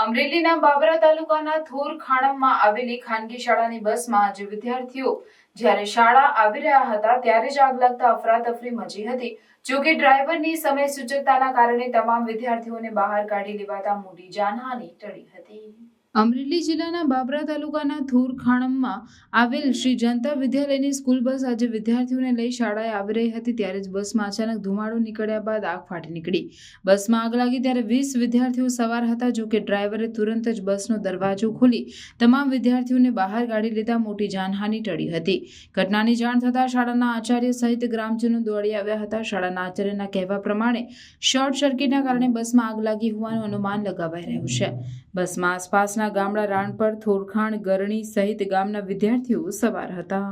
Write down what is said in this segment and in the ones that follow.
અમરેલીના બાબરા તાલુકાના થોર ખાણમમાં આવેલી ખાનગી શાળાની બસમાં આજે વિદ્યાર્થીઓ જ્યારે શાળા આવી રહ્યા હતા ત્યારે જ આગ લાગતા અફરાતફરી મચી હતી. જો કે ડ્રાઈવરની સમય સૂચકતાના કારણે તમામ વિદ્યાર્થીઓને બહાર કાઢી લેવાતા મોટી જાનહાનિ ટળી હતી. અમરેલી જિલ્લાના બાબરા તાલુકાના થુરખાણમમાં આવેલ શ્રી જનતા વિદ્યાલયની સ્કૂલ બસ આજે વિદ્યાર્થીઓને લઈ શાળાએ આવી રહી હતી ત્યારે જ બસમાં અચાનક ધુમાડો નીકળ્યા બાદ આગ ફાટી નીકળી. બસમાં આગ લાગી ત્યારે વીસ વિદ્યાર્થીઓ સવાર હતા, જો કે ડ્રાઈવરે તુરંત જ બસનો દરવાજો ખોલી તમામ વિદ્યાર્થીઓને બહાર કાઢી લેતા મોટી જાનહાનિ ટળી હતી. ઘટનાની જાણ થતાં શાળાના આચાર્ય સહિત ગ્રામજનો દોડી આવ્યા હતા. શાળાના આચાર્યના કહેવા પ્રમાણે, શોર્ટ સર્કિટના કારણે બસમાં આગ લાગી હોવાનું અનુમાન લગાવાઈ રહ્યું છે. બસમાં આસપાસના ગામડા રાણપર, થોરખાણ, ગરણી સહિત ગામના વિદ્યાર્થીઓ સવાર હતા.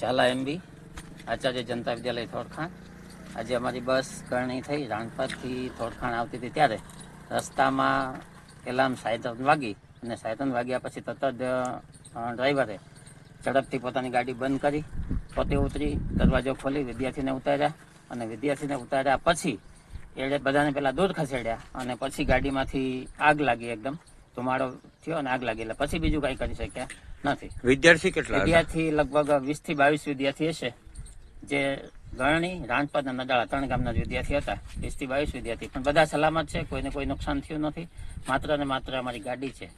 ઝાલા એમબી આચાર્ય જનતા વિદ્યાલય થોડખાણ આજે અમારી બસ કરણી થઈ, રાણપરથી થોડખાણ આવતી હતી ત્યારે રસ્તામાં એલાર્મ સાયતન વાગી. અને સાયતન વાગ્યા પછી તરત જ ડ્રાઈવરે ઝડપથી પોતાની ગાડી બંધ કરી પોતે ઉતરી દરવાજો ખોલી વિદ્યાર્થીને ઉતાર્યા અને વિદ્યાર્થીને ઉતાર્યા પછી એણે બધાને પહેલાં દૂર ખસેડ્યા અને પછી ગાડીમાંથી આગ લાગી એકદમ ધુમાડો થયો અને આગ લાગી એટલે પછી બીજું કાંઈ કરી શક્યા નથી. વિદ્યાર્થી કેટલા વિદ્યાર્થી લગભગ વીસથી બાવીસ વિદ્યાર્થી હશે જે ગરણી રાણપત અને નડાળા ત્રણ ગામના વિદ્યાર્થી હતા. વીસથી બાવીસ વિદ્યાર્થી. પણ બધા સલામત છે કોઈને કોઈ નુકસાન થયું નથી. માત્ર ને માત્ર અમારી ગાડી છે.